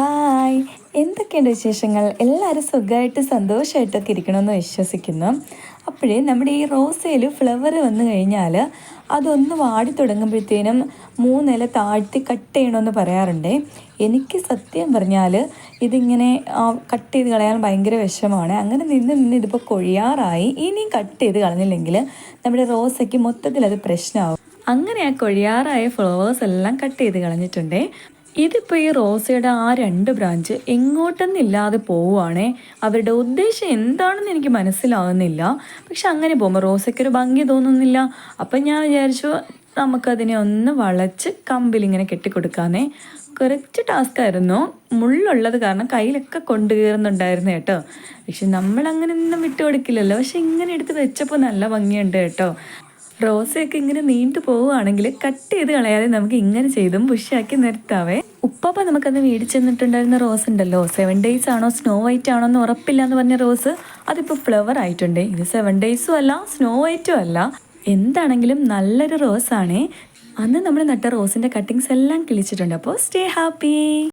Hi. എന്തൊക്കെയുണ്ട് വിശേഷങ്ങൾ? എല്ലാവരും സുഖമായിട്ട് സന്തോഷമായിട്ടൊക്കെ ഇരിക്കണമെന്ന് വിശ്വസിക്കുന്നു. അപ്പോഴേ നമ്മുടെ ഈ റോസയിൽ ഫ്ലവർ വന്നു കഴിഞ്ഞാൽ അതൊന്ന് വാടി തുടങ്ങുമ്പോഴത്തേനും മൂന്നില താഴ്ത്തി കട്ട് ചെയ്യണമെന്ന് പറയാറുണ്ട്. എനിക്ക് സത്യം പറഞ്ഞാൽ ഇതിങ്ങനെ കട്ട് ചെയ്ത് കളയാൻ ഭയങ്കര വിഷമാണ് അങ്ങനെ നിന്ന് നിന്ന് ഇതിപ്പോൾ കൊഴിയാറായി. ഇനിയും കട്ട് ചെയ്ത് കളഞ്ഞില്ലെങ്കിൽ നമ്മുടെ റോസയ്ക്ക് മൊത്തത്തിൽ അത് പ്രശ്നമാവും. അങ്ങനെ ആ കൊഴിയാറായ ഫ്ലവേഴ്സ് എല്ലാം കട്ട് ചെയ്ത് കളഞ്ഞിട്ടുണ്ടേ. ഇതിപ്പോൾ ഈ റോസയുടെ ആ രണ്ട് ബ്രാഞ്ച് എങ്ങോട്ടെന്നില്ലാതെ പോവുകയാണേ അവരുടെ ഉദ്ദേശം എന്താണെന്ന് എനിക്ക് മനസ്സിലാകുന്നില്ല പക്ഷെ അങ്ങനെ പോകുമ്പോൾ റോസയ്ക്കൊരു ഭംഗി തോന്നുന്നില്ല. അപ്പം ഞാൻ വിചാരിച്ചു നമുക്കതിനെ ഒന്ന് വളച്ച് കമ്പിലിങ്ങനെ കെട്ടിക്കൊടുക്കാന്നേ. കുറച്ച് ടാസ്ക് ആയിരുന്നു. മുള്ളുള്ളത് കാരണം കയ്യിലൊക്കെ കൊണ്ടു കയറുന്നുണ്ടായിരുന്നു കേട്ടോ. പക്ഷെ നമ്മളങ്ങനെ ഒന്നും വിട്ടു കൊടുക്കില്ലല്ലോ പക്ഷെ ഇങ്ങനെ എടുത്ത് വെച്ചപ്പോൾ നല്ല ഭംഗിയുണ്ട് കേട്ടോ. റോസയൊക്കെ ഇങ്ങനെ നീണ്ടു പോവുകയാണെങ്കിൽ കട്ട് ചെയ്ത് കളയാതെ നമുക്ക് ഇങ്ങനെ ചെയ്തും ബുഷാക്കി നിർത്താവേ. ഉപ്പാപ്പ നമുക്കന്ന് മേടിച്ചു തന്നിട്ടുണ്ടായിരുന്ന റോസ് ഉണ്ടല്ലോ. സെവൻ ഡേയ്സ് ആണോ സ്നോ വൈറ്റ് ആണോ എന്ന് ഉറപ്പില്ല എന്ന് പറഞ്ഞ റോസ് അതിപ്പോൾ ഫ്ലവർ ആയിട്ടുണ്ട്. ഇത് സെവൻ ഡേയ്സും അല്ല സ്നോ വൈറ്റും അല്ല. എന്താണെങ്കിലും നല്ലൊരു റോസാണേ. അന്ന് നമ്മൾ നട്ട റോസിന്റെ കട്ടിങ്സ് എല്ലാം കിളിച്ചിട്ടുണ്ട്. അപ്പോൾ സ്റ്റേ ഹാപ്പി